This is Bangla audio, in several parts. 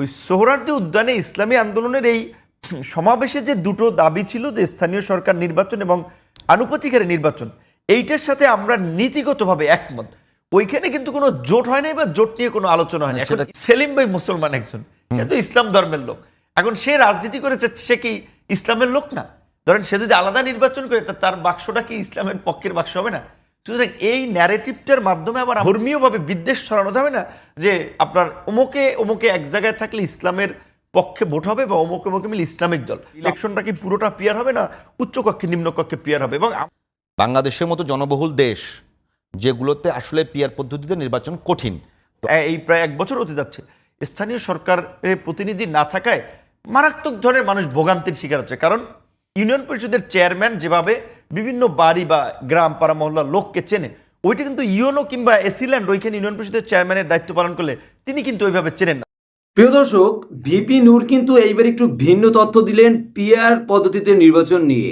ওই সোহরার্দি উদ্যানে ইসলামী আন্দোলনের এই সমাবেশে যে দুটো দাবি ছিল যে স্থানীয় সরকার নির্বাচন এবং আনুপাতিকের নির্বাচন এইটার সাথে আমরা নীতিগতভাবে একমত। ওইখানে কিন্তু কোনো জোট হয় নাই বা জোট নিয়ে কোনো আলোচনা হয় না এখন সেলিম ভাই মুসলমান একজন সে তো ইসলাম ধর্মের লোক। এখন সে রাজনীতি করেছে সে কি ইসলামের লোক না? ধরেন সে যদি আলাদা নির্বাচন করে তার বাক্সটা কি ইসলামের পক্ষের বাক্স হবে না? সুতরাং এই ন্যারেটিভটার মাধ্যমে আবার ধর্মীয়ভাবে বিদ্বেষ ছড়ানো যাবে না যে আপনার অমুকে অমুকে এক জায়গায় থাকলে ইসলামের পক্ষে ভোট হবে বা অমুকে অমুকে মিলে ইসলামিক দল। ইলেকশনটা কি পুরোটা পিয়ার হবে না উচ্চকক্ষে নিম্নকক্ষে নিম্ন পিয়ার হবে? এবং বাংলাদেশের মতো জনবহুল দেশ যেগুলোতে আসলে পিয়ার পদ্ধতিতে নির্বাচন কঠিন। এই প্রায় এক বছর হতে যাচ্ছে। স্থানীয় সরকারের প্রতিনিধি না থাকায় মারাত্মক ধরনের মানুষ ভোগান্তির শিকার হচ্ছে। কারণ ইউনিয়ন পরিষদের চেয়ারম্যান যেভাবে বিভিন্ন বাড়ি বা গ্রাম পাড়া মহল্লার লোককে চেনে। ওইটা কিন্তু ইউনো কিংবা এসিল্যান্ড, ওইখানে ইউনিয়ন পরিষদের চেয়ারম্যানের দায়িত্ব পালন করলে তিনি কিন্তু ওইভাবে চেনেন না। প্রিয় দর্শক, ভিপি নূর কিন্তু এইবার একটু ভিন্ন তথ্য দিলেন পিআর পদ্ধতিতে নির্বাচন নিয়ে।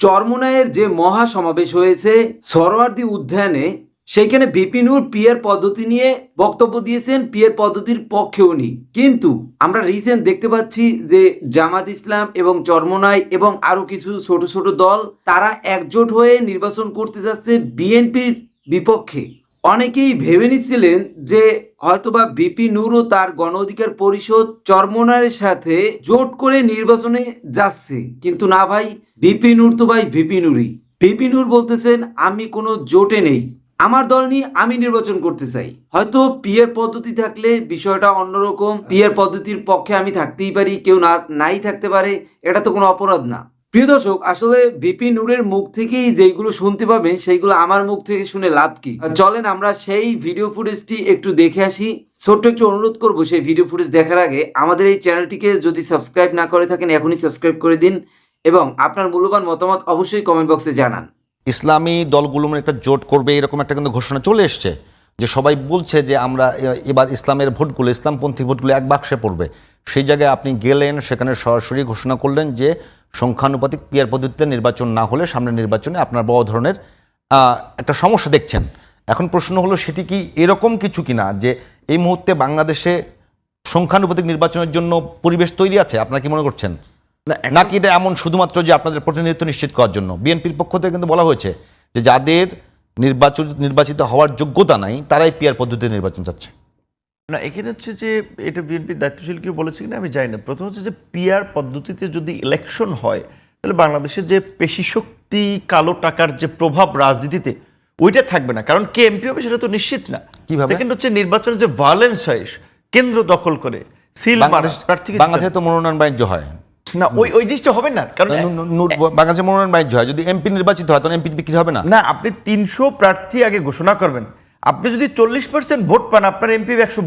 চরমোনায়ের যে মহা সমাবেশ হয়েছে, সরোয়ার্দি উদ্যানে সেইখানে ভিপি নূর পিয়ার পদ্ধতি নিয়ে বক্তব্য দিয়েছেন, পিয়ার পদ্ধতির পক্ষে উনি কিন্তু আমরা রিসেন্ট দেখতে পাচ্ছি যে জামাত ইসলাম এবং চরমোনাই এবং আরও কিছু ছোট ছোট দল, তারা একজোট হয়ে নির্বাচন করতে যাচ্ছে বিএনপির বিপক্ষে। অনেকেই ভেবে নিচ্ছিলেন যে হয়তোবা বিপি নূর ও তার গণ অধিকার পরিষদ চরমোনারের সাথে জোট করে নির্বাচনে যাচ্ছে। কিন্তু না ভাই, বিপি নূর তো ভাই বিপি নুরই। বিপি নূর বলতেছেন, আমি কোনো জোটে নেই। আমার দল নিয়ে আমি নির্বাচন করতে চাই। হয়তো পিয়ার পদ্ধতি থাকলে বিষয়টা অন্যরকম। পিয়ার পদ্ধতির পক্ষে আমি থাকতেই পারি, কেউ না, নাই থাকতে পারে, এটা তো কোনো অপরাধ না। প্রিয় দর্শক, আসলে বিপি নূরের মুখ থেকেই যেইগুলো শুনতে পাবেন, সেইগুলো আমার মুখ থেকে শুনে লাভ কি? চলেন আমরা সেই ভিডিও ফুটেজটি একটু দেখে আসি। ছোট্ট একটু অনুরোধ করব সেই ভিডিও ফুটেজ দেখার আগে, আমাদের এই চ্যানেলটিকে যদি সাবস্ক্রাইব না করে থাকেন, এখনই সাবস্ক্রাইব করে দিন এবং আপনার মূল্যবান মতামত অবশ্যই কমেন্ট বক্সে জানান। ইসলামী দলগুলো মানে একটা জোট করবে, এরকম একটা কিন্তু ঘোষণা চলে এসছে, যে সবাই বলছে যে আমরা এবার ইসলামের ভোটগুলো, ইসলামপন্থী ভোটগুলো এক বাক্সে পড়বে। সেই জায়গায় আপনি গেলেন, সেখানে সরাসরি ঘোষণা করলেন যে সংখ্যানুপাতিক পিয়ার পদ্ধতিতে নির্বাচন না হলে সামনের নির্বাচনে আপনার বড় ধরনের একটা সমস্যা দেখছেন। এখন প্রশ্ন হলো সেটি কি এরকম কিছু কিনা, যে এই মুহূর্তে বাংলাদেশে সংখ্যানুপাতিক নির্বাচনের জন্য পরিবেশ তৈরি আছে? আপনারা কি মনে করছেন? নাকি এটা এমন শুধুমাত্র যে আপনাদের প্রতিনিধিত্ব নিশ্চিত করার জন্য? বিএনপির পক্ষ থেকে কিন্তু বলা হয়েছে যে যাদের নির্বাচন নির্বাচিত হওয়ার যোগ্যতা নাই তারাই পিয়ার পদ্ধতিতে নির্বাচন চাচ্ছে। না এখানে হচ্ছে যে এটা বিএনপির দায়িত্বশীল কেউ বলেছে কিনা আমি জানি না। প্রথম হচ্ছে যে পিয়ার পদ্ধতিতে যদি ইলেকশন হয় তাহলে বাংলাদেশের যে পেশি শক্তি কালো টাকার যে প্রভাব রাজনীতিতে ওইটা থাকবে না। কারণ কে এমপি হবে সেটা তো নিশ্চিত না। কীভাবে? সেকেন্ড হচ্ছে নির্বাচনে যে ভায়োলেন্স হয় কেন্দ্র দখল করে সিল বাংলাদেশে তো মনোনয়ন বাণিজ্য হয়। না ওই ওই জিনিসটা হবে না কারণ মনোনয়ন বাণিজ্য হয় যদি এমপি নির্বাচিত হয় তখন এমপি বিক্রি হবে না? না আপনি তিনশো প্রার্থী আগে ঘোষণা করবেন। আপনি যদি চল্লিশ পার্সেন্ট ভোট পান আপনার এমপি একশো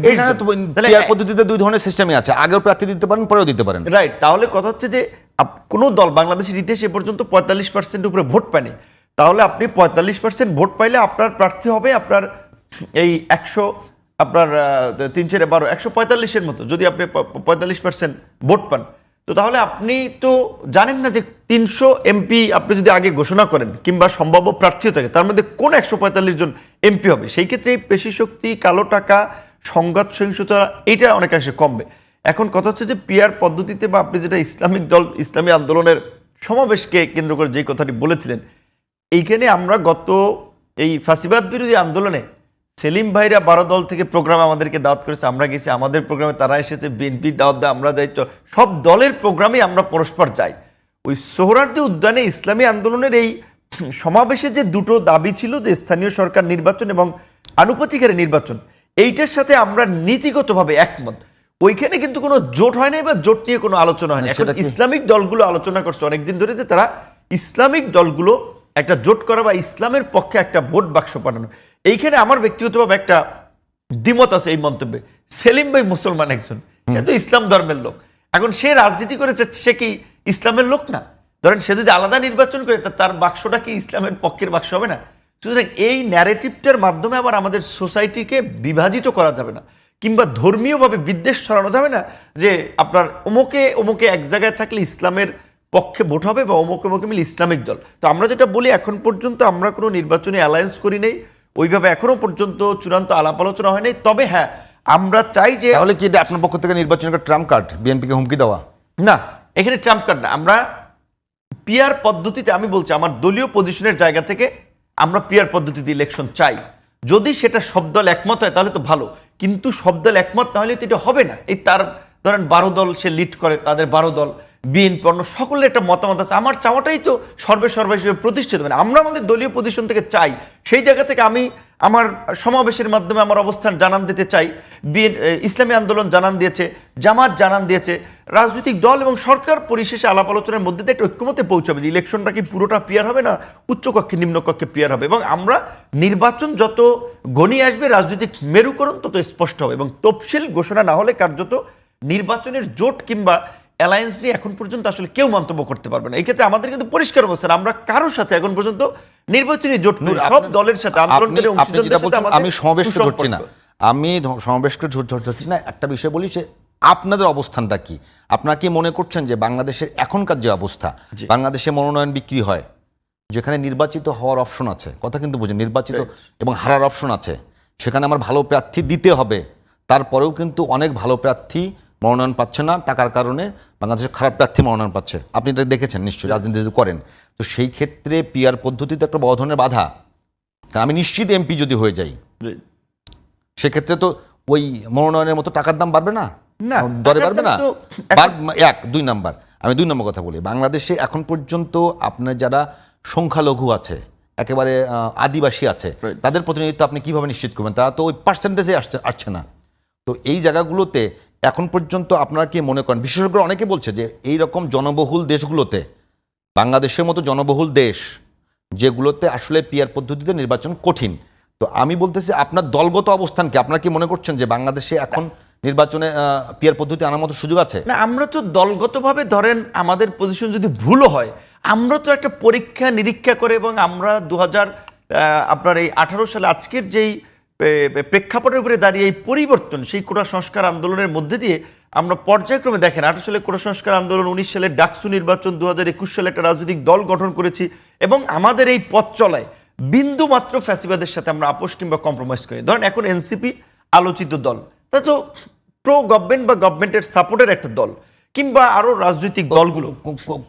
পদ্ধতিতে দুই ধরনের সিস্টেমই আছে। আগেও প্রার্থী দিতে পারেন পরেও দিতে পারেন। রাইট তাহলে কথা হচ্ছে যে কোনো দল বাংলাদেশের ইতিহাসে এ পর্যন্ত পঁয়তাল্লিশ পার্সেন্ট উপরে ভোট পায়নি। তাহলে আপনি পঁয়তাল্লিশ পার্সেন্ট ভোট পাইলে আপনার প্রার্থী হবে আপনার এই একশো আপনার আহ, তিন চারে বারো একশো পঁয়তাল্লিশের মতো। যদি আপনি পঁয়তাল্লিশ পার্সেন্ট ভোট পান তো তাহলে আপনি তো জানেন না যে তিনশো এমপি আপনি যদি আগে ঘোষণা করেন, কিংবা সম্ভাব্য প্রার্থীও থাকে, তার মধ্যে কোন একশো পঁয়তাল্লিশ জন এমপি হবে? সেই ক্ষেত্রে এই পেশি শক্তি, কালো টাকা, সংঘাত সহিংসতা, এইটা অনেকাংশে কমবে। এখন কথা হচ্ছে যে পিয়ার পদ্ধতিতে বা আপনি যেটা ইসলামিক দল, ইসলামী আন্দোলনের সমাবেশকে কেন্দ্র করে যেই কথাটি বলেছিলেন, এইখানে আমরা গত এই ফাঁসিবাদ বিরোধী আন্দোলনে সেলিম ভাইরা বারো দল থেকে প্রোগ্রাম আমাদেরকে দাওয়াত করেছে আমরা গেছি আমাদের প্রোগ্রামে তারা এসেছে বিএনপি দাওয়াত দেয় আমরা যাই সব দলের প্রোগ্রামে আমরা পরস্পর যাই ওই সোহরার্দি উদ্যানে ইসলামী আন্দোলনের এই সমাবেশে যে দুটো দাবি ছিল যে স্থানীয় সরকার নির্বাচন এবং আনুপাতিকের নির্বাচন এইটার সাথে আমরা নীতিগতভাবে একমত। ওইখানে কিন্তু কোনো জোট হয় নাই বা জোট নিয়ে কোনো আলোচনা হয় না এখন সেটা ইসলামিক দলগুলো আলোচনা করছে। অনেকদিন ধরে যে তারা ইসলামিক দলগুলো একটা জোট করা বা ইসলামের পক্ষে একটা ভোট বাক্স পাঠানো। এইখানে আমার ব্যক্তিগতভাবে একটা দ্বিমত আছে এই মন্তব্যে। সেলিম ভাই মুসলমান একজন, সে তো ইসলাম ধর্মের লোক। এখন সে রাজনীতি করেছে, সে কি ইসলামের লোক না? ধরেন সে যদি আলাদা নির্বাচন করে তার বাক্সটা কি ইসলামের পক্ষের বাক্স হবে না? সুতরাং এই ন্যারেটিভটার মাধ্যমে আবার আমাদের সোসাইটিকে বিভাজিত করা যাবে না, কিংবা ধর্মীয়ভাবে বিদ্বেষ ছড়ানো যাবে না, যে আপনার অমুকে অমুকে এক জায়গায় থাকলে ইসলামের পক্ষে ভোট হবে বা অমুকে অমুকে মিলে ইসলামিক দল। তো আমরা যেটা বলি, এখন পর্যন্ত আমরা কোনো নির্বাচনী অ্যালায়েন্স করি নেই। ওইভাবে এখনও পর্যন্ত চূড়ান্ত আলাপ আলোচনা হয়নি। তবে হ্যাঁ আমরা চাই যে তাহলে কি এটা আপনার পক্ষ থেকে নির্বাচন একটা ট্রাম্প কার্ড বিএনপিকে হুমকি দেওয়া? না এখানে ট্রাম্প কার্ড না। আমরা পিয়ার পদ্ধতিতে আমি বলছি আমার দলীয় পজিশনের জায়গা থেকে আমরা পিয়ার পদ্ধতিতে ইলেকশন চাই। যদি সেটা সব দল একমত হয় তাহলে তো ভালো। কিন্তু সব দল একমত না হলে তো এটা হবে না। এই তার ধরেন বারো দল সে লিড করে তাদের বারো দল। বিএনপি অন্য সকলের একটা মতামত আছে। আমার চাওয়াটাই তো সর্বে সর্বে হিসেবে প্রতিষ্ঠিত। মানে আমরা আমাদের দলীয় পজিশন থেকে চাই। সেই জায়গা থেকে আমি আমার সমাবেশের মাধ্যমে আমার অবস্থান জানান দিতে চাই। বিএন ইসলামী আন্দোলন জানান দিয়েছে, জামাত জানান দিয়েছে। রাজনৈতিক দল এবং সরকার পরিশেষে আলাপ আলোচনার মধ্যে দিয়ে একটা ঐক্যমতে পৌঁছাবে যে ইলেকশনটা কি পুরোটা পিয়ার হবে না উচ্চকক্ষে, নিম্নকক্ষে পিয়ার হবে। এবং আমরা নির্বাচন যত ঘনিয়ে আসবে, রাজনৈতিক মেরুকরণ তত স্পষ্ট হবে। এবং তফসিল ঘোষণা না হলে কার্যত নির্বাচনের জোট কিংবা অ্যালায়েন্স নিয়ে এখন পর্যন্ত আসলে কেউ মন্তব্য করতে পারবে না। এই ক্ষেত্রে আমাদের কিন্তু পরিষ্কার অবস্থান আমরা কারোর সাথে এখন পর্যন্ত নির্বাচনী জোট সব দলের সাথে আন্দোলনকারী আমি সমাবেশ করছি না। আমি সমাবেশকে ঝুট ঝুট ধরছি না। একটা বিষয় বলি যে আপনাদের অবস্থানটা কি? আপনারা কি মনে করছেন যে বাংলাদেশের এখনকার যে অবস্থা বাংলাদেশে মনোনয়ন বিক্রি হয় যেখানে নির্বাচিত হওয়ার অপশন আছে? কথা কিন্তু বুঝেন নির্বাচিত এবং হারার অপশন আছে। সেখানে আমার ভালো প্রার্থী দিতে হবে। তারপরেও কিন্তু অনেক ভালো প্রার্থী মনোনয়ন পাচ্ছে না টাকার কারণে বাংলাদেশের খারাপ প্রার্থী মনোনয়ন পাচ্ছে। আপনি এটা দেখেছেন নিশ্চয়ই রাজনীতি যদি করেন। তো সেই ক্ষেত্রে পিয়ার পদ্ধতি তো একটা বড় ধরনের বাধা। কারণ আমি নিশ্চিত এমপি যদি হয়ে যাই সেক্ষেত্রে তো ওই মনোনয়নের মতো টাকার দাম বাড়বে না? না, দরে বাড়বে না? তো এক দুই নাম্বার। আমি দুই নম্বর কথা বলি। বাংলাদেশে এখন পর্যন্ত আপনার যারা সংখ্যালঘু আছে একেবারে আদিবাসী আছে তাদের প্রতিনিধিত্ব আপনি কীভাবে নিশ্চিত করবেন? তারা তো ওই পার্সেন্টেজে আসছে আসছে না। তো এই জায়গাগুলোতে এখন পর্যন্ত আপনারা কি মনে করেন? বিশেষজ্ঞরা অনেকে বলছে যে এই রকম জনবহুল দেশগুলোতে, বাংলাদেশের মতো জনবহুল দেশ, যেগুলোতে আসলে পিয়ার পদ্ধতিতে নির্বাচন কঠিন। তো আমি বলতেছি আপনার দলগত অবস্থান কি? আপনারা কি মনে করছেন যে বাংলাদেশে এখন নির্বাচনে পিয়ার পদ্ধতি আনার মতো সুযোগ আছে? না, আমরা তো দলগতভাবে ধরেন আমাদের পজিশন যদি ভুলও হয়, আমরা তো একটা পরীক্ষা নিরীক্ষা করে এবং আমরা দু হাজার আপনার এই আঠারো সালে আজকের যেই প্রেক্ষাপটের উপরে দাঁড়িয়ে এই পরিবর্তন সেই কোটা সংস্কার আন্দোলনের মধ্যে দিয়ে আমরা পর্যায়ক্রমে দেখেন আঠারো সালে কোটা সংস্কার আন্দোলন উনিশ সালে ডাকসু নির্বাচন দু হাজার একুশ সালে একটা রাজনৈতিক দল গঠন করেছি এবং আমাদের এই পথ চলায় বিন্দু মাত্র ফ্যাসিবাদের সাথে আমরা আপোষ কিংবা কম্প্রোমাইজ করি। ধরেন এখন এনসিপি আলোচিত দল তা তো প্রো গভর্নমেন্ট বা গভর্নমেন্টের সাপোর্টের একটা দল কিংবা আরও রাজনৈতিক দলগুলো।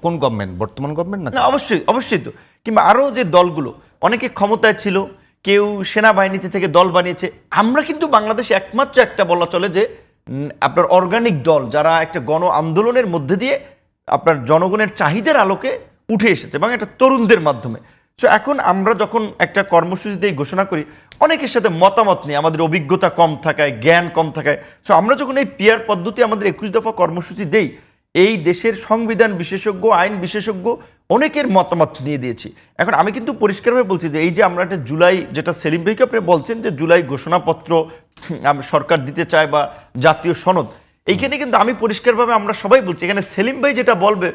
কোন গভর্নমেন্ট বর্তমান গভর্নমেন্ট না অবশ্যই অবশ্যই তো কিংবা আরও যে দলগুলো অনেকে ক্ষমতায় ছিল কেউ সেনাবাহিনীতে থেকে দল বানিয়েছে। আমরা কিন্তু বাংলাদেশে একমাত্র একটা বলা চলে যে আপনার অর্গানিক দল যারা একটা গণ আন্দোলনের মধ্যে দিয়ে আপনার জনগণের চাহিদার আলোকে উঠে এসেছে এবং একটা তরুণদের মাধ্যমে। সো এখন আমরা যখন একটা কর্মসূচি দিয়ে ঘোষণা করি, অনেকের সাথে মতামত নেই, আমাদের অভিজ্ঞতা কম থাকায়, জ্ঞান কম থাকায়। সো আমরা যখন এই পিয়ার পদ্ধতি আমাদের একুশ দফা কর্মসূচি দেই, এই দেশের সংবিধান বিশেষজ্ঞ, আইন বিশেষজ্ঞ অনেকের মতামত নিয়ে দিয়েছি। এখন আমি কিন্তু পরিষ্কারভাবে বলছি যে এই যে আমরা একটা জুলাই যেটা সেলিম ভাইকে আপনি বলছেন যে জুলাই ঘোষণাপত্র সরকার দিতে চায় বা জাতীয় সনদ, এইখানে কিন্তু আমি পরিষ্কারভাবে আমরা সবাই বলছি, এখানে সেলিম ভাই যেটা বলবে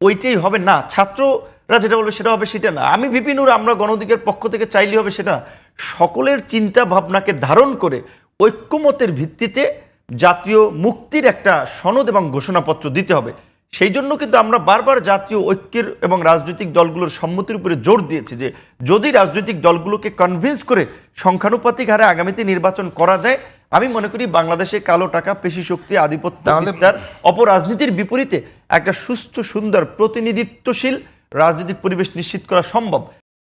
ওইটাই হবে না। ছাত্ররা যেটা বলবে সেটা হবে সেটা না। আমি বিপিনুর আমরা গণদিকের পক্ষ থেকে চাইলে হবে সেটা। সকলের চিন্তা ভাবনাকে ধারণ করে ঐক্যমতের ভিত্তিতে জাতীয় মুক্তির একটা সনদ এবং ঘোষণাপত্র দিতে হবে। সেই জন্য কিন্তু আমরা বারবার জাতীয় ঐক্যের এবং রাজনৈতিক দলগুলোর সম্মতির উপরে জোর দিয়েছি যে যদি রাজনৈতিক দলগুলোকে কনভিন্স করে সংখ্যানুপাতিক হারে আগামীতে নির্বাচন করা যায় আমি মনে করি বাংলাদেশে কালো টাকা পেশি শক্তি আধিপত্য অপরাজনীতির বিপরীতে একটা সুস্থ সুন্দর প্রতিনিধিত্বশীল রাজনৈতিক পরিবেশ নিশ্চিত করা সম্ভব।